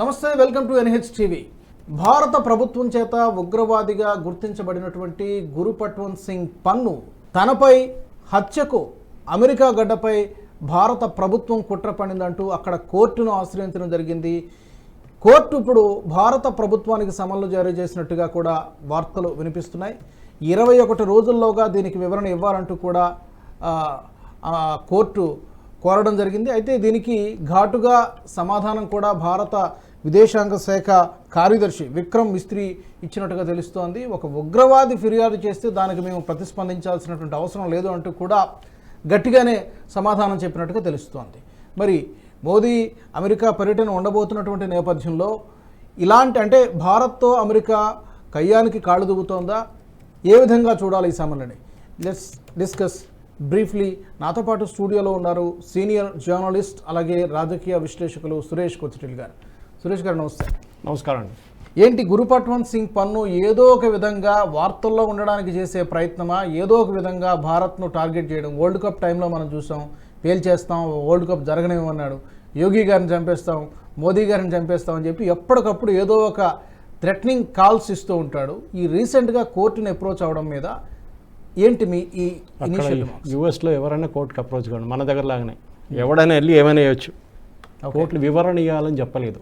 నమస్తే welcome to NH TV. భారత ప్రభుత్వం చేత ఉగ్రవాదిగా గుర్తించబడినటువంటి గురు పట్వంత్ సింగ్ పన్ను తనపై హత్యకు అమెరికా గడ్డపై భారత ప్రభుత్వం కుట్ర పడిందంటూ అక్కడ కోర్టును ఆశ్రయించడం జరిగింది. కోర్టు ఇప్పుడు భారత ప్రభుత్వానికి సమన్లు జారీ చేసినట్టుగా కూడా వార్తలు వినిపిస్తున్నాయి. ఇరవై ఒకటి రోజుల్లోగా దీనికి వివరణ ఇవ్వాలంటూ కూడా కోర్టు కోరడం జరిగింది. అయితే దీనికి ఘాటుగా సమాధానం కూడా భారత విదేశాంగ శాఖ కార్యదర్శి విక్రమ్ మిస్త్రీ ఇచ్చినట్టుగా తెలుస్తోంది. ఒక ఉగ్రవాది ఫిర్యాదు చేస్తే దానికి మేము ప్రతిస్పందించాల్సినటువంటి అవసరం లేదు అంటూ కూడా గట్టిగానే సమాధానం చెప్పినట్టుగా తెలుస్తోంది. మరి మోదీ అమెరికా పర్యటన ఉండబోతున్నటువంటి నేపథ్యంలో ఇలాంటి అంటే భారత్తో అమెరికా కయ్యానికి కాళ్ళు దువ్వుతోందా ఏ విధంగా చూడాలి ఈ సమన్లని లెట్స్ డిస్కస్ బ్రీఫ్లీ నాతో పాటు స్టూడియోలో ఉన్నారు సీనియర్ జర్నలిస్ట్ అలాగే రాజకీయ విశ్లేషకులు సురేష్ కొచ్చిటిల్ గారు. సురేష్ గారు నమస్తే. నమస్కారం అండి. ఏంటి గురుపట్వంత్ సింగ్ పన్ను ఏదో ఒక విధంగా వార్తల్లో ఉండడానికి చేసే ప్రయత్నమా? ఏదో ఒక విధంగా భారత్ను టార్గెట్ చేయడం? వరల్డ్ కప్ టైంలో మనం చూసాం పేల్చేస్తాం వరల్డ్ కప్ జరగనివ్వమన్నాడు యోగి గారిని చంపేస్తాం మోదీ గారిని చంపేస్తాం అని చెప్పి ఎప్పటికప్పుడు ఏదో ఒక థ్రెటనింగ్ కాల్స్ ఇస్తూ ఉంటాడు. ఈ రీసెంట్గా కోర్టుని అప్రోచ్ అవడం మీద ఏంటి మీ ఈ యూఎస్లో ఎవరైనా కోర్టుకి అప్రోచ్ కావండి మన దగ్గర లాగానే. ఎవడైనా వెళ్ళి ఏమైనా వేయచ్చు కోర్టులు వివరణ ఇవ్వాలని చెప్పలేదు.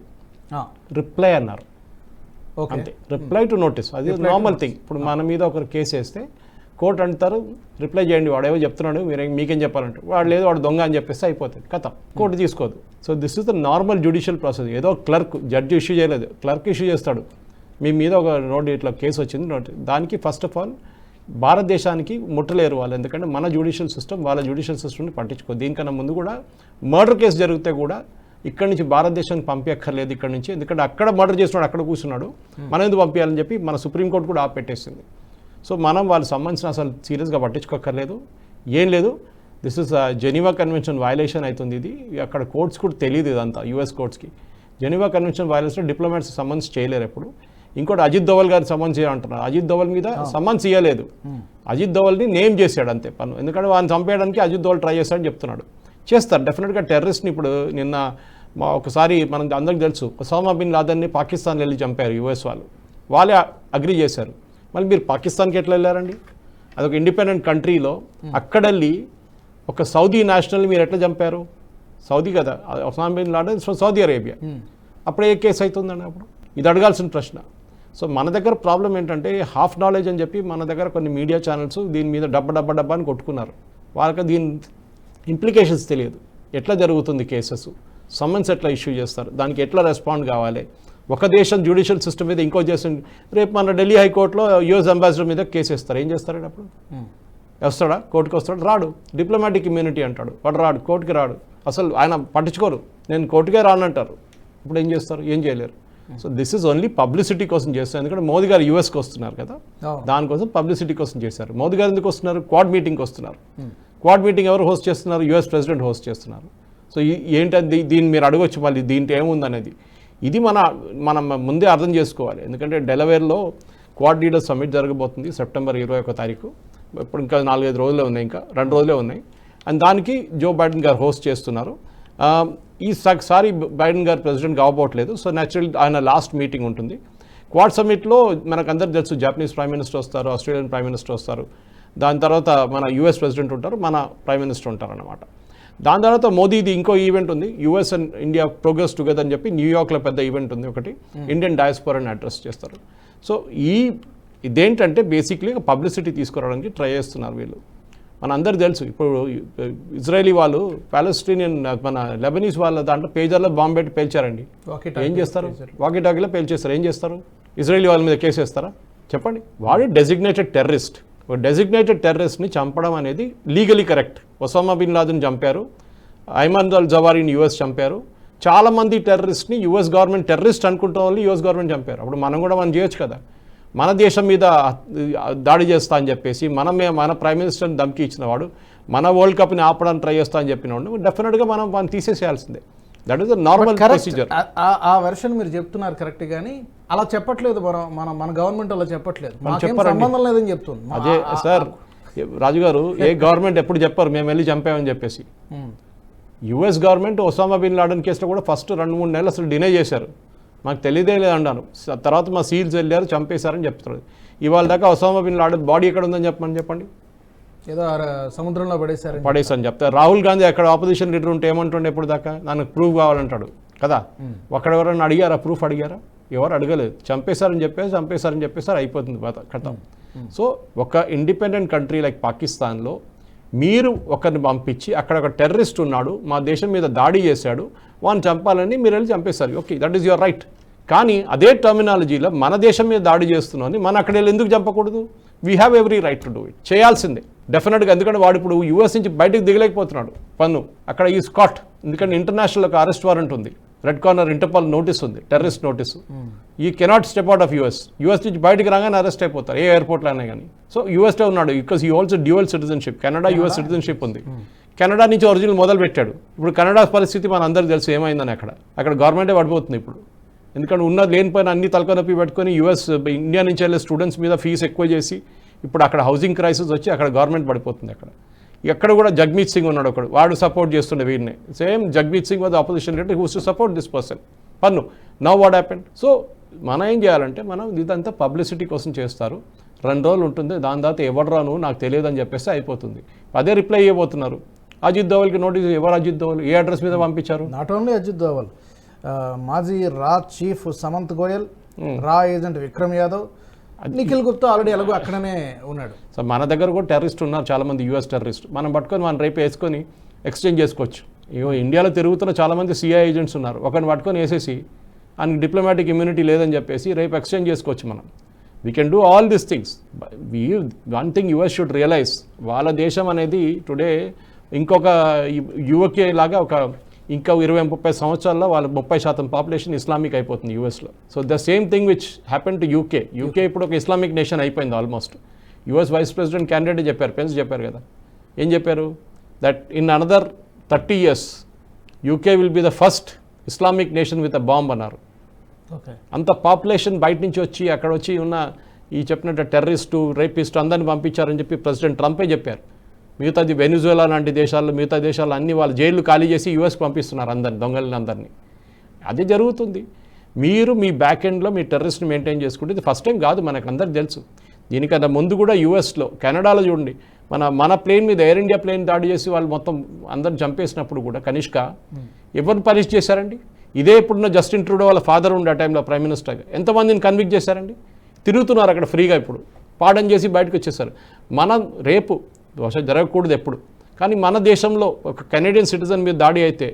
రిప్లై అన్నారు. ఓకే. అంతే. Reply to notice. అది నార్మల్ థింగ్ ఇప్పుడు మన మీద ఒకరు కేసు వేస్తే కోర్టు అంటారు రిప్లై చేయండి వాడు ఏవో చెప్తున్నాడు మీరు మీకేం చెప్పాలంటే వాడు లేదు వాడు దొంగ అని చెప్పేస్తే అయిపోతుంది. కథ. కోర్టు తీసుకోదు. So this is the normal judicial process ఏదో క్లర్క్ జడ్జి ఇష్యూ చేయలేదు. క్లర్క్ ఇష్యూ చేస్తాడు. మీ మీద ఒక నోట్ ఇట్లా కేసు వచ్చింది నోట్ దానికి ఫస్ట్ ఆఫ్ ఆల్ భారతదేశానికి ముట్టలేరు వాళ్ళు. ఎందుకంటే మన జ్యుడిషియల్ సిస్టమ్ వాళ్ళ జ్యుడిషియల్ సిస్టమ్ని పట్టించుకో దీనికన్నా ముందు కూడా మర్డర్ కేసు జరిగితే కూడా ఇక్కడి నుంచి భారతదేశానికి పంపించక్కర్లేదు ఇక్కడ నుంచి. ఎందుకంటే అక్కడ మర్డర్ చేస్తున్నాడు అక్కడ కూర్చున్నాడు. మనం ఎందుకు పంపించాలని చెప్పి మన సుప్రీంకోర్టు కూడా ఆపెట్టేసింది సో మనం వాళ్ళు సంబంధించిన అసలు సీరియస్గా పట్టించుకోక్కర్లేదు. ఏం లేదు. This is Geneva convention violation అవుతుంది ఇది. అక్కడ కోర్ట్స్ కూడా తెలియదు ఇదంతా యూఎస్ కోర్ట్స్కి. జెనీవా కన్వెన్షన్ వయలేషన్ డిప్లొమాట్స్ సంబంధించి చేయలేరు ఎప్పుడు. ఇంకోటి అజిత్ దోవల్ గారికి సంబంధించి అంటున్నారు అజిత్ దోవల్ మీద సంబంధించి ఇవ్వలేదు అజిత్ దోవల్ని నేమ్ చేశాడు అంతే పన్ను. ఎందుకంటే వాడిని చంపేయడానికి అజిత్ దోవల్ ట్రై చేస్తాడని చెప్తున్నాడు. చేస్తారు. డెఫినెట్గా టెర్రరిస్ట్ని ఇప్పుడు నిన్న మా ఒకసారి మనం అందరికి తెలుసు ఒసామా బిన్ లాదన్ని పాకిస్తాన్ వెళ్ళి చంపారు యూఎస్ వాళ్ళు. వాళ్ళే అగ్రి చేశారు. మళ్ళీ మీరు పాకిస్తాన్కి ఎట్లా వెళ్ళారండి? అదొక ఇండిపెండెంట్ కంట్రీలో అక్కడెళ్ళి ఒక సౌదీ నేషనల్ మీరు ఎట్లా చంపారు? సౌదీ కదా Osama bin Laden from Saudi Arabia. అప్పుడు ఏ కేసు అవుతుందండి అప్పుడు? ఇది అడగాల్సిన ప్రశ్న. సో మన దగ్గర ప్రాబ్లం ఏంటంటే హాఫ్ నాలెడ్జ్ అని చెప్పి మన దగ్గర కొన్ని మీడియా ఛానల్స్ దీని మీద డబ్బా డబ్బా డబ్బా అని కొట్టుకున్నారు. వాళ్ళకి దీని ఇంప్లికేషన్స్ తెలియదు. ఎట్లా జరుగుతుంది కేసెస్? సమ్మన్స్ ఎట్లా ఇష్యూ చేస్తారు. దానికి ఎట్లా రెస్పాండ్ కావాలి? ఒక దేశం జ్యుడిషియల్ సిస్టమ్ మీద ఇంకో దేశం రేపు మన ఢిల్లీ హైకోర్టులో యుఎస్ అంబాసిడర్ మీద కేసు వేస్తారు. ఏం చేస్తారండి అప్పుడు? వస్తాడా? కోర్టుకి వస్తాడు? రాడు. డిప్లొమాటిక్ ఇమ్యూనిటీ అంటాడు. వాడు రాడు. కోర్టుకి రాడు. అసలు ఆయన పట్టించుకోరు. నేను కోర్టుకే రానంటారు. ఇప్పుడు ఏం చేస్తారు? ఏం చేయలేరు. So this is only publicity కోసం చేస్తారు. ఎందుకంటే మోదీ గారు యూఎస్కి వస్తున్నారు కదా. దానికోసం పబ్లిసిటీ కోసం చేశారు. మోదీ గారు ఎందుకు వస్తున్నారు? క్వాడ్ మీటింగ్కి వస్తున్నారు. క్వాడ్ మీటింగ్ ఎవరు హోస్ట్ చేస్తున్నారు? యూఎస్ ప్రెసిడెంట్ హోస్ట్ చేస్తున్నారు. సో ఈ- ఏంటది దీన్ని మీరు అడగొచ్చు మళ్ళీ దీంట్లో ఏముందనేది. ఇది మన మనం ముందే అర్థం చేసుకోవాలి. ఎందుకంటే డెలవేర్లో క్వాడ్ లీడర్ సమ్మిట్ జరగబోతుంది సెప్టెంబర్ ఇరవై ఒక తారీఖు. ఇప్పుడు ఇంకా నాలుగైదు రోజులే ఉన్నాయి ఇంకా రెండు రోజులే ఉన్నాయి. అండ్ దానికి జో బైడెన్ గారు హోస్ట్ చేస్తున్నారు. ఈసారి బైడెన్ గారు ప్రెసిడెంట్ కాబోట్లేదు సో న్యాచురల్ ఆయన లాస్ట్ మీటింగ్ ఉంటుంది. క్వాడ్ సమ్మిట్లో మనకు అందరు తెలుసు జాపనీస్ ప్రైమ్ మినిస్టర్ వస్తారు ఆస్ట్రేలియన్ ప్రైమ్ మినిస్టర్ వస్తారు. దాని తర్వాత మన యూఎస్ ప్రెసిడెంట్ ఉంటారు మన ప్రైమ్ మినిస్టర్ ఉంటారు అన్నమాట దాని తర్వాత మోదీది ఇంకో ఈవెంట్ ఉంది. US and India progress together అని చెప్పి న్యూయార్క్లో పెద్ద ఈవెంట్ ఉంది ఒకటి. ఇండియన్ డయాస్పోరాని అడ్రస్ చేస్తారు. సో ఈ ఇదేంటంటే బేసిక్లీ పబ్లిసిటీ తీసుకురావడానికి ట్రై చేస్తున్నారు వీళ్ళు. మన అందరు తెలుసు. ఇప్పుడు ఇజ్రాయలీ వాళ్ళు పాలస్టీనియన్ మన లెబనీస్ వాళ్ళ దాంట్లో పేజర్లో బాంబు పెట్టి పేల్చారండి. ఏం చేస్తారు? వాకి టాకీలో పేల్చేస్తారు. ఏం చేస్తారు? ఇజ్రాయలీ వాళ్ళ మీద కేసు వేస్తారా చెప్పండి. వాడి డెసిగ్నేటెడ్ టెర్రరిస్ట్ ఒక డెసిగ్నేటెడ్ టెర్రరిస్ట్ని చంపడం అనేది legally correct Osama bin Laden చంపారు. ఐమాన్ అల్ జవారీని యూఎస్ చంపారు. చాలా మంది టెర్రరిస్ట్ని యూఎస్ గవర్నమెంట్ టెర్రరిస్ట్ అనుకుంటాం వాళ్ళు యూఎస్ గవర్నమెంట్ చంపారు. అప్పుడు మనం కూడా మనం చేయొచ్చు కదా. మన దేశం మీద దాడి చేస్తా అని చెప్పేసి మనమే మన ప్రైమ్ మినిస్టర్ని ధమ్కి ఇచ్చిన వాడు మన వరల్డ్ కప్ని ఆపడానికి ట్రై చేస్తా అని చెప్పిన వాడు డెఫినెట్గా మనం మనం తీసేసేయాల్సిందే. That is the normal procedure ఆ వెర్షన్ మీరు చెప్తున్నారు కరెక్ట్ కానీ అలా చెప్పట్లేదు మన మన మన గవర్నమెంట్ అలా చెప్పట్లేదు. మాకేం. సంబంధం లేదని చెప్తుంది. అదే సార్ రాజు గారు ఏ గవర్నమెంట్ ఎప్పుడు చెప్పారు మేము వెళ్ళి చంపామని చెప్పేసి. US government Osama bin Laden కేసులో కూడా ఫస్ట్ రెండు మూడు నెలలు అసలు డినై చేశారు. మాకు తెలియదే లేదు అన్నారు స- తర్వాత మా సీల్స్ వెళ్ళారు చంపేశారని చెప్తున్నారు. ఇవాళ దాకా ఒసామా బిన్ లాడెన్ బాడీ ఎక్కడ ఉందని చెప్పమని చెప్పండి? ఏదో సముద్రంలో పడేశారని పడేసని చెప్తారు. రాహుల్ గాంధీ అక్కడ ఆపోజిషన్ లీడర్ ఉంటే ఏమంటుండే ఎప్పుడు దాకా? నాకు ప్రూఫ్ కావాలంటాడు. కదా? అక్కడ ఎవరైనా అడిగారా? ప్రూఫ్ అడిగారా? ఎవరు అడగలేదు. చంపేశారని చెప్పేసి చంపేశారని చెప్పేసారు అయిపోతుంది కథ. సో ఒక ఇండిపెండెంట్ కంట్రీ లైక్ పాకిస్తాన్లో మీరు ఒకరిని పంపించి అక్కడ ఒక టెర్రరిస్ట్ ఉన్నాడు మా దేశం మీద దాడి చేశాడు వాడిని చంపాలని మీరు వెళ్ళి చంపేశారు. Okay that is your right. కానీ అదే టర్మినాలజీలో మన దేశం మీద దాడి చేస్తున్నామని మన అక్కడ వెళ్ళి ఎందుకు చంపకూడదు? We have every right to do it చేయాల్సిందే. డెఫినెట్గా ఎందుకంటే వాడు ఇప్పుడు యూఎస్ నుంచి బయటకు దిగలేకపోతున్నాడు. పన్ను. అక్కడ ఈ స్కాట్ ఎందుకంటే ఇంటర్నేషనల్ ఒక అరెస్ట్ వారెంట్ ఉంది. రెడ్ కార్నర్ ఇంటర్పాల్ నోటీస్ ఉంది terrorist notice. He cannot step out of US US నుంచి బయటకు రాగానే అరెస్ట్ అయిపోతారు ఏ ఎయిర్పోర్ట్లో అయినా కానీ. సో యూఎస్లో ఉన్నాడు because he also dual citizenship Canada US citizenship ఉంది. కెనడా నుంచి ఒరిజినల్ మొదలు పెట్టాడు. ఇప్పుడు కెనడా పరిస్థితి మన అందరికీ తెలుసు ఏమైందని అక్కడ. అక్కడ గవర్నమెంటే పడిపోతుంది ఇప్పుడు. ఎందుకంటే ఉన్న లేనిపోయిన అన్ని తలకనొప్పి పెట్టుకొని యూఎస్ ఇండియా నుంచి వెళ్ళే స్టూడెంట్స్ మీద ఫీజు ఎక్కువ చేసి ఇప్పుడు అక్కడ హౌసింగ్ క్రైసిస్ వచ్చి అక్కడ గవర్నమెంట్ పడిపోతుంది అక్కడ. ఎక్కడ కూడా జగ్మీత్ సింగ్ ఉన్నాడు ఒకడు. వాడు సపోర్ట్ చేస్తుండే వీడిని. Same Jagmeet Singh was opposition leader who's to support this person Pannun. Now what happened so మనం ఏం చేయాలంటే మనం ఇదంతా పబ్లిసిటీ కోసం చేస్తారు. రెండు రోజులు ఉంటుంది దాని తర్వాత ఎవరు రాను నాకు తెలియదు అని చెప్పేసి అయిపోతుంది. అదే రిప్లై ఇవ్వబోతున్నారు అజిత్ దోవల్కి నోటీస్ ఎవరు అజిత్ దోవల్? ఏ అడ్రస్ మీద పంపించారు? నాట్ ఓన్లీ అజిత్ దోవల్ మాజీ రా చీఫ్ సమంత్ గోయల్ రా ఏజెంట్ విక్రమ్ యాదవ్ నిఖిల్ గుప్తా ఆల్రెడీ ఎలాగో అక్కడనే ఉన్నాడు. సో మన దగ్గర కూడా టెర్రరిస్ట్ ఉన్నారు చాలామంది యూఎస్ టెర్రరిస్ట్ మనం పట్టుకొని మనం రేపు వేసుకొని ఎక్స్చేంజ్ చేసుకోవచ్చు. ఇగో ఇండియాలో తిరుగుతున్న చాలామంది సిఐ ఏజెంట్స్ ఉన్నారు. ఒకరిని పట్టుకొని వేసేసి ఆయనకి డిప్లొమాటిక్ ఇమ్యూనిటీ లేదని చెప్పేసి రేపు ఎక్స్చేంజ్ చేసుకోవచ్చు మనం. We can do all this things we one thing US should realise వాళ్ళ దేశం అనేది టుడే ఇంకొక యువకే లాగా ఒక ఇంకా ఇరవై ముప్పై సంవత్సరాల్లో వాళ్ళ ముప్పై శాతం పాపులేషన్ ఇస్లామిక్ అయిపోతుంది యూఎస్లో. So the same thing which happen to UK UK ఇప్పుడు ఒక ఇస్లామిక్ నేషన్ అయిపోయింది almost US vice president candidate చెప్పారు పెన్స్ చెప్పారు కదా. ఏం చెప్పారు? That in another thirty years UK will be the first Islamic nation with a bomb అన్నారు. అంత పాపులేషన్ బయట నుంచి వచ్చి అక్కడ వచ్చి ఉన్న ఈ చెప్పినట్టు టెర్రరిస్టు రేపిస్టు అందరిని పంపించారని చెప్పి ప్రెసిడెంట్ ట్రంపే చెప్పారు. మిగతాది వెనుజులా లాంటి దేశాల్లో మిగతా దేశాల్లో అన్ని వాళ్ళు జైళ్ళు ఖాళీ చేసి యూఎస్ పంపిస్తున్నారు అందరిని దొంగలని అందరినీ. అదే జరుగుతుంది. మీరు మీ బ్యాక్ ఎండ్లో మీ టెర్రరిస్ట్ని మెయింటైన్ చేసుకుంటే ఇది ఫస్ట్ టైం కాదు మనకు అందరికి తెలుసు. దీనికన్నా ముందు కూడా యూఎస్లో కెనడాలో చూడండి. మన మన ప్లేన్ మీద ఎయిర్ ఇండియా ప్లేన్ దాడి చేసి వాళ్ళు మొత్తం అందరిని చంపేసినప్పుడు కూడా కనిష్క ఎవరిని పనిష్ చేశారండి? ఇదే ఇప్పుడున్న జస్టిన్ ట్రూడో వాళ్ళ ఫాదర్ ఉండే ఆ టైంలో ప్రైమ్ మినిస్టర్గా ఎంతమందిని కన్విక్ట్ చేశారండి? తిరుగుతున్నారు అక్కడ ఫ్రీగా ఇప్పుడు. పాడని చేసి బయటకు వచ్చేసారు. మనం రేపు బహుశా జరగకూడదు ఎప్పుడు. కానీ మన దేశంలో ఒక కెనేడియన్ సిటిజన్ మీద దాడి అయితే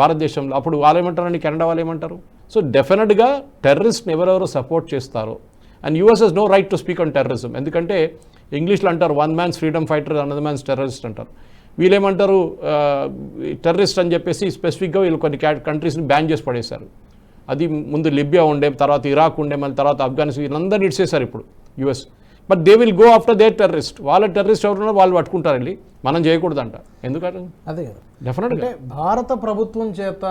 భారతదేశంలో అప్పుడు వాళ్ళు ఏమంటారండి? కెనడా వాళ్ళు ఏమంటారు? సో డెఫినెట్గా టెర్రరిస్ట్ని ఎవరెవరు సపోర్ట్ చేస్తారో. And US he's no right to speak on terrorism. ఎందుకంటే ఇంగ్లీష్లో అంటారు one man's freedom fighter another man's terrorist అంటారు. వీళ్ళేమంటారు? టెర్రరిస్ట్ అని చెప్పేసి స్పెసిఫిక్గా వీళ్ళు కొన్ని కంట్రీస్ని బ్యాన్ చేసి పడేశారు. అది ముందు లిబియా ఉండే తర్వాత ఇరాక్ ఉండే మళ్ళీ తర్వాత ఆఫ్ఘనిస్తాన్ వీళ్ళందరినీ ఇడ్చేశారు ఇప్పుడు US. But they will go after their terrorist వాళ్ళ టెర్రరిస్ట్ ఎవరున్నారో వాళ్ళు పట్టుకుంటారు వెళ్ళి మనం చేయకూడదంట. ఎందుకంటే? అదే కదా. డెఫినెట్గా అంటే భారత ప్రభుత్వం చేత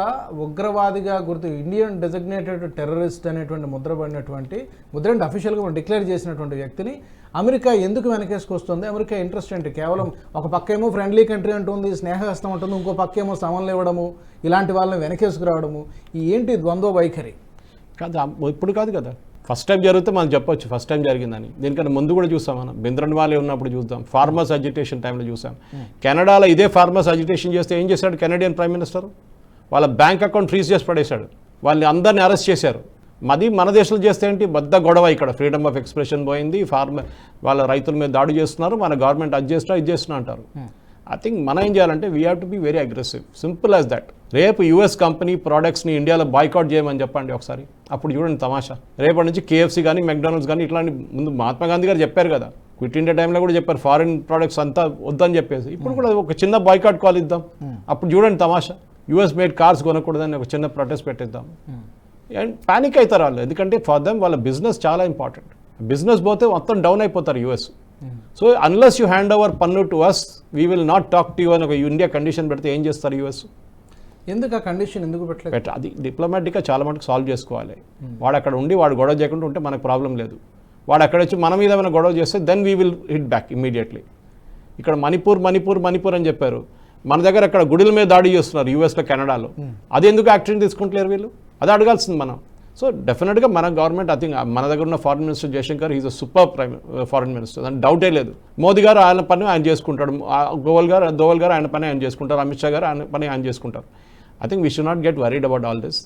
ఉగ్రవాదిగా గుర్తు ఇండియన్ డెసిగ్నేటెడ్ టెర్రరిస్ట్ అనేటువంటి ముద్ర పడినటువంటి ముద్ర అంటే అఫీషియల్గా డిక్లేర్ చేసినటువంటి వ్యక్తిని అమెరికా ఎందుకు వెనకేసుకొస్తుంది? అమెరికా ఇంట్రెస్ట్ ఏంటి? కేవలం ఒక పక్క ఏమో ఫ్రెండ్లీ కంట్రీ అంటుంది స్నేహహస్తం ఉంటుంది ఇంకో పక్క ఏమో సమన్లు ఇవ్వడము ఇలాంటి వాళ్ళని వెనకేసుకురావడము ఈ ఏంటి ద్వంద్వ వైఖరి? కాదు ఇప్పుడు కాదు కదా. ఫస్ట్ టైం జరిగితే మనం చెప్పొచ్చు ఫస్ట్ టైం జరిగిందని. దీనికన్నా ముందు కూడా చూసాం మనం. బింద్రన్ వాళ్ళే ఉన్నప్పుడు చూద్దాం. ఫార్మర్స్ అజిటేషన్ టైంలో చూసాం. కెనడాలో ఇదే ఫార్మర్స్ అజిటేషన్ చేస్తే ఏం చేశాడు కెనడియన్ ప్రైమ్ మినిస్టర్? వాళ్ళ బ్యాంక్ అకౌంట్ ఫ్రీజ్ చేసి పడేశాడు. వాళ్ళని అందరిని అరెస్ట్ చేశారు. మది మన దేశంలో చేస్తే ఏంటి? పెద్ద గొడవ ఇక్కడ. ఫ్రీడమ్ ఆఫ్ ఎక్స్ప్రెషన్ పోయింది. ఫార్మర్ వాళ్ళ రైతుల మీద దాడి చేస్తున్నారు. మన గవర్నమెంట్ అది చేస్తున్నా ఇది చేస్తున్నా అంటారు. ఐ థింక్ మనం ఏం చేయాలంటే we have to be very aggressive simple as that రేపు యూఎస్ కంపెనీ ప్రోడక్ట్స్ని ఇండియాలో బాయ్కాట్ చేయమని చెప్పండి ఒకసారి. అప్పుడు చూడండి తమాషా. రేపటి నుంచి కేఎఫ్సీ కానీ మెక్డానల్డ్స్ కానీ ఇట్లాంటి ముందు మహాత్మా గాంధీ గారు చెప్పారు కదా. క్విట్ ఇండియా టైంలో కూడా చెప్పారు ఫారిన్ ప్రోడక్ట్స్ అంతా వద్దని చెప్పేసి. ఇప్పుడు కూడా ఒక చిన్న బాయ్కాట్ కాల్ ఇద్దాం. అప్పుడు చూడండి తమాషా. యూఎస్ మేడ్ కార్స్ కొనకూడదని ఒక చిన్న ప్రొటెస్ట్ పెట్టిద్దాం. అండ్ పానిక్ అవుతారు వాళ్ళు. ఎందుకంటే ఫర్ దెమ్ వాళ్ళ బిజినెస్ చాలా ఇంపార్టెంట్ బిజినెస్ పోతే మొత్తం డౌన్ అయిపోతారు US so unless you hand over Pannun to us we will not talk to you అని ఒక ఇండియా కండిషన్ పెడితే ఏం చేస్తారు యూఎస్ ఎందుకు ఆ కండిషన్ ఎందుకు పెట్టలేదు? అది డిప్లొమాటిక్గా చాలా మటుకు సాల్వ్ చేసుకోవాలి. వాడు అక్కడ ఉండి వాడు గొడవ చేయకుండా ఉంటే మనకు ప్రాబ్లం లేదు. వాడు అక్కడ వచ్చి మన మీద ఏమైనా గొడవ చేస్తే then we will hit back immediately ఇక్కడ మణిపూర్ మణిపూర్ మణిపూర్ అని చెప్పారు. మన దగ్గర అక్కడ గుడుల మీద దాడి చేస్తున్నారు యూఎస్లో కెనడాలో అది ఎందుకు యాక్షన్ తీసుకుంటలేరు వీళ్ళు? అది అడగాల్సింది మనం. సో డెఫినెట్గా మన గవర్నమెంట్ ఐ థింక్ మన దగ్గర ఉన్న foreign minister Jaishankar is a super prime foreign minister దాని డౌటే లేదు. మోదీ గారు ఆయన పని ఆయన చేసుకుంటాడు. గోవల్ గారు దోవల్ గారు ఆయన పని ఆయన చేసుకుంటారు. అమిత్ షా గారు ఆయన పని ఆయన చేసుకుంటారు. I think we should not get worried about all this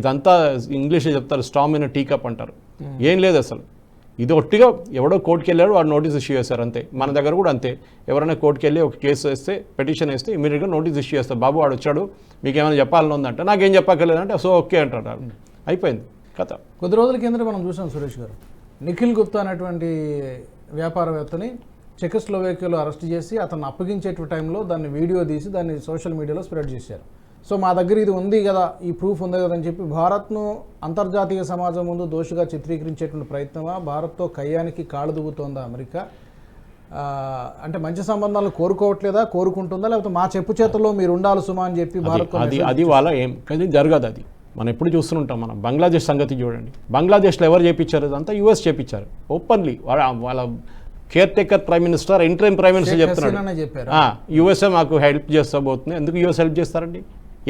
ఇదంతా ఇంగ్లీష్లో చెప్తారు స్టామ్ ఇన్ టీ కప్ అంటారు. ఏం లేదు అసలు. ఇది ఒట్టిగా ఎవడో కోర్టుకి వెళ్ళాడు వాడు నోటీస్ ఇష్యూ చేశారు అంతే. మన దగ్గర కూడా అంతే. ఎవరైనా కోర్టుకి వెళ్ళి ఒక కేసు వేస్తే పిటిషన్ వేస్తే ఇమీడియట్గా నోటీస్ ఇష్యూ చేస్తారు. బాబు వాడు వచ్చాడు మీకు ఏమైనా చెప్పాలని ఉందంటే? నాకేం చెప్పక్కర్లేదంటే సో ఓకే అంటారు. అయిపోయింది కథ. కొద్ది రోజుల కిందట మనం చూసాం సురేష్ గారు. నిఖిల్ గుప్తా అనేటువంటి వ్యాపారవేత్తని చెకస్లోవేకియాలో అరెస్ట్ చేసి అతను అప్పగించేట టైంలో దాన్ని వీడియో తీసి దాన్ని సోషల్ మీడియాలో స్ప్రెడ్ చేశారు. సో మా దగ్గర ఇది ఉంది కదా ఈ ప్రూఫ్ ఉంది కదా అని చెప్పి భారత్ను అంతర్జాతీయ సమాజం ముందు దోషిగా చిత్రీకరించేటువంటి ప్రయత్నమా? భారత్తో కయ్యానికి కాళ్ళు దువ్వుతోందా అమెరికా? అంటే మంచి సంబంధాలు కోరుకోవట్లేదా? కోరుకుంటుందా? లేకపోతే మా చెప్పు చేతుల్లో మీరు ఉండాలి సుమా అని చెప్పి భారత్ అది అది వాళ్ళ ఏం కానీ జరగదు అది. మనం ఎప్పుడు చూస్తుంటాం మనం. బంగ్లాదేశ్ సంగతి చూడండి. బంగ్లాదేశ్లో ఎవరు చేపించారు? ఇదంతా యూఎస్ చేపించారు. ఓపెన్లీ వాళ్ళ వాళ్ళ caretaker prime minister interim prime minister చెప్తున్నాడు. యూఎస్ఏ మాకు హెల్ప్ చేస్తా పోతుంది ఎందుకు యూఎస్ హెల్ప్ చేస్తారండి?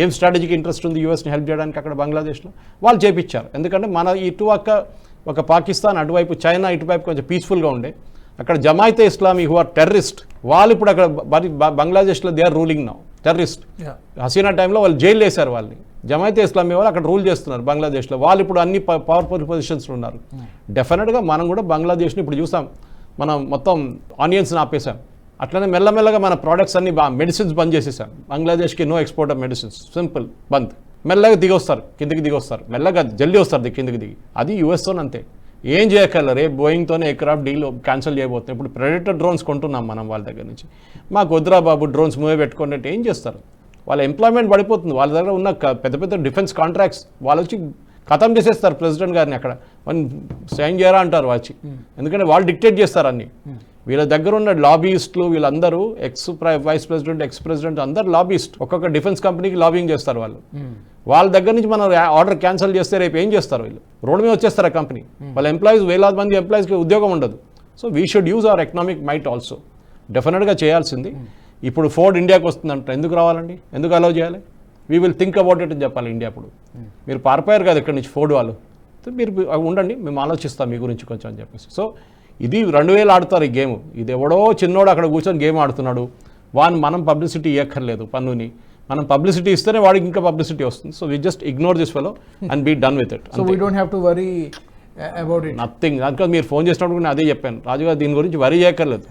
ఏం స్ట్రాటజిక్ ఇంట్రెస్ట్ ఉంది యూఎస్ని హెల్ప్ చేయడానికి అక్కడ బంగ్లాదేశ్లో? వాళ్ళు చేపించారు. ఎందుకంటే మన ఇటు పక్క ఒక పాకిస్తాన్ అటువైపు చైనా ఇటువైపు కొంచెం పీస్ఫుల్గా ఉండే. అక్కడ Jamaat-e Islami who are terrorist వాళ్ళు ఇప్పుడు అక్కడ బంగ్లాదేశ్లో they are ruling now terrorist. Hasina టైంలో వాళ్ళు జైలు వేశారు వాళ్ళని. జమాయితే ఇస్లామీ వాళ్ళు అక్కడ రూల్ చేస్తున్నారు బంగ్లాదేశ్లో. వాళ్ళు ఇప్పుడు అన్ని పవర్ఫుల్ పొజిషన్స్లో ఉన్నారు. డెఫినెట్గా మనం కూడా బంగ్లాదేశ్ని ఇప్పుడు చూసాం. మనం మొత్తం ఆనియన్స్ని ఆపేసాం. అట్లనే మెల్లమెల్లగా మన ప్రోడక్ట్స్ అన్ని మెడిసిన్స్ బంద్ చేసేసాం. బంగ్లాదేశ్కి no export of medicines simple బంద్. మెల్లగా దిగొస్తారు కిందికి దిగొస్తారు మెల్లగా జల్దీ వస్తారు కిందికి దిగి. అది యూఎస్తో అంతే. ఏం చేయక్కర్లేదు రేపు బోయింగ్తోనే ఎయిర్క్రాఫ్ట్ డీల్ క్యాన్సిల్ చేయబోతుంది ఇప్పుడు ప్రెడిటర్ డ్రోన్స్ కొంటున్నాం మనం వాళ్ళ దగ్గర నుంచి. మాకు వద్దురా బాబు డ్రోన్స్ మూవే పెట్టుకోండి ఏం చేస్తారు? వాళ్ళ ఎంప్లాయ్మెంట్ పడిపోతుంది. వాళ్ళ దగ్గర ఉన్న పెద్ద పెద్ద డిఫెన్స్ కాంట్రాక్ట్స్ వాళ్ళు వచ్చి ఖతం చేసేస్తారు ప్రెసిడెంట్ గారిని అక్కడ. వన్ సైన్ చేయరా? అంటారు వచ్చి. ఎందుకంటే వాళ్ళు డిక్టేట్ చేస్తారు అన్ని. వీళ్ళ దగ్గర ఉన్న లాబీయిస్టులు వీళ్ళందరూ ex vice president ex president అందరు లాబీయిస్ట్ ఒక్కొక్క డిఫెన్స్ కంపెనీకి లాబింగ్ చేస్తారు వాళ్ళు. వాళ్ళ దగ్గర నుంచి మనం ఆర్డర్ క్యాన్సిల్ చేస్తే రేపు ఏం చేస్తారు వీళ్ళు? రోడ్డు మీద వచ్చేస్తారు ఆ కంపెనీ వాళ్ళ ఎంప్లాయీస్ వేలాది మంది ఎంప్లాయీస్కి ఉద్యోగం ఉండదు. So we should use our economic might also డెఫినెట్గా చేయాల్సింది. ఇప్పుడు ఫోర్డ్ ఇండియాకి వస్తుందంట. ఎందుకు రావాలండి? ఎందుకు అలౌ చేయాలి? We will think about it అని చెప్పాలి ఇండియా ఇప్పుడు. మీరు పారిపోయారు కదా ఇక్కడ నుంచి ఫోర్డ్ వాళ్ళు. మీరు ఉండండి మేము ఆలోచిస్తాం మీ గురించి కొంచెం అని చెప్పేసి. సో ఇది రెండు వేలు ఆడతారు ఈ గేమ్. ఇది ఎవడో చిన్నోడు అక్కడ కూర్చొని గేమ్ ఆడుతున్నాడు. వాడిని మనం పబ్లిసిటీ ఇవ్వక్కర్లేదు పన్నుని. మనం పబ్లిసిటీ ఇస్తేనే వాడికి ఇంకా పబ్లిసిటీ వస్తుంది. So we just ignore this fellow and be done with it so we don't have to worry about it nothing దానికో మీరు ఫోన్ చేసినప్పుడు నేను అదే చెప్పాను. రాజుగారు దీని గురించి వరి చేయక్కర్లేదు.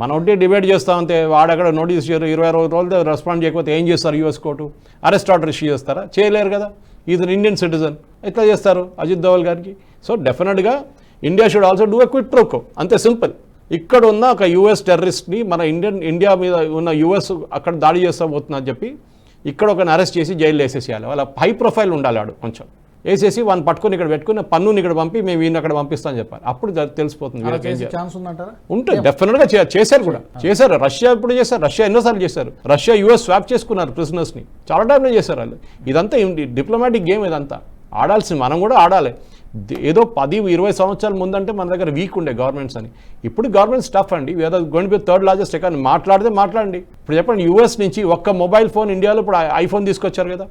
మనం ఒకటి డిబేట్ చేస్తామంతే వాడు అక్కడ నోటీస్ ఇరవై అరవై రోజులు రెస్పాండ్ చేయకపోతే ఏం చేస్తారు US court? Arrest order issue చేస్తారా? చేయలేరు కదా. ఇది ఇండియన్ సిటిజన్ ఎట్లా చేస్తారు అజిత్ దోవల్ గారికి? సో డెఫినెట్గా India should also do a quid pro quo అంతే సింపుల్. ఇక్కడ ఉన్న ఒక యూఎస్ టెర్రరిస్ట్ని మన ఇండియన్ ఇండియా మీద ఉన్న యూఎస్ అక్కడ దాడి చేస్తా పోతుందని చెప్పి ఇక్కడ ఒక అరెస్ట్ చేసి జైలు వేసేసేయాలి. వాళ్ళ హై ప్రొఫైల్ ఉండాలి వాడు కొంచెం. వేసేసి వాడిని పట్టుకొని ఇక్కడ పెట్టుకుని పన్నుని ఇక్కడ పంపి మేము ఈయన అక్కడ పంపిస్తామని చెప్పాలి. అప్పుడు తెలిసిపోతుంది ఉంటుంది డెఫినెట్గా చేశారు కూడా. చేశారు. రష్యా ఇప్పుడు చేశారు? రష్యా ఎన్నోసార్లు చేశారు. రష్యా యూఎస్ స్వాప్ చేసుకున్నారు ప్రిజనర్స్ని చాలా టైంలో చేశారు వాళ్ళు. ఇదంతా డిప్లొమాటిక్ గేమ్ ఇదంతా. ఆడాల్సింది మనం కూడా ఆడాలి. ఏదో పది ఇరవై సంవత్సరాల ముందంటే మన దగ్గర వీక్ ఉండే గవర్నమెంట్స్ అని. ఇప్పుడు గవర్నమెంట్ స్టఫ్ అండి. Gonna be third largest economy మాట్లాడితే మాట్లాడండి. ఇప్పుడు చెప్పండి యూఎస్ నుంచి ఒక్క మొబైల్ ఫోన్ ఇండియాలో ఇప్పుడు ఐఫోన్ తీసుకొచ్చారు కదా.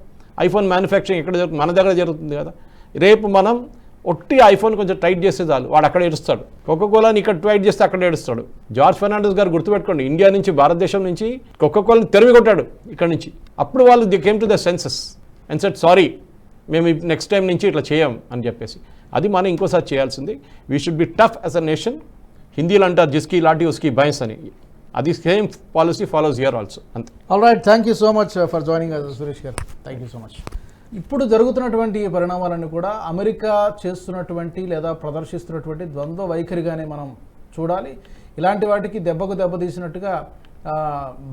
ఐఫోన్ మ్యానుఫ్యాక్చరింగ్ ఎక్కడ జరుగుతుంది? మన దగ్గర జరుగుతుంది కదా. రేపు మనం ఒట్టి ఐఫోన్ కొంచెం టైట్ చేస్తే చాలు. వాడు అక్కడ ఏడుస్తాడు. కోకోకోలాని ఇక్కడ టైట్ చేస్తే అక్కడ ఏడుస్తాడు. జార్జ్ ఫెర్నాండెస్ గారు గుర్తుపెట్టుకోండి. ఇండియా నుంచి భారతదేశం నుంచి కోకోకోలని తెరివి కొట్టాడు ఇక్కడ నుంచి. అప్పుడు వాళ్ళు they came to the senses and said sorry మేము నెక్స్ట్ టైం నుంచి ఇట్లా చేయం అని చెప్పేసి. అది మనం ఇంకోసారి చేయాల్సింది. We should be tough as a nation హిందీలో అంటారు జిస్కి లాటి ఉస్కి బైన్స్ అని. అది same policy follows here also అంతే. All right thank you so much for joining us Suresh garu thank you so much ఇప్పుడు జరుగుతున్నటువంటి పరిణామాలను పరిణామాలన్నీ కూడా అమెరికా చేస్తున్నటువంటి లేదా ప్రదర్శిస్తున్నటువంటి ద్వంద్వ వైఖరిగానే మనం చూడాలి. ఇలాంటి వాటికి దెబ్బకు దెబ్బ తీసినట్టుగా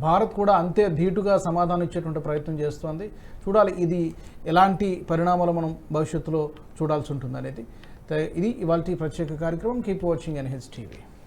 భారత్ కూడా అంతే ధీటుగా సమాధానం ఇచ్చేటువంటి ప్రయత్నం చేస్తోంది. చూడాలి ఇది ఎలాంటి పరిణామాలు మనం భవిష్యత్తులో చూడాల్సి ఉంటుంది అనేది ఇది ఇవాళ ప్రత్యేక కార్యక్రమం. Keep watching N H TV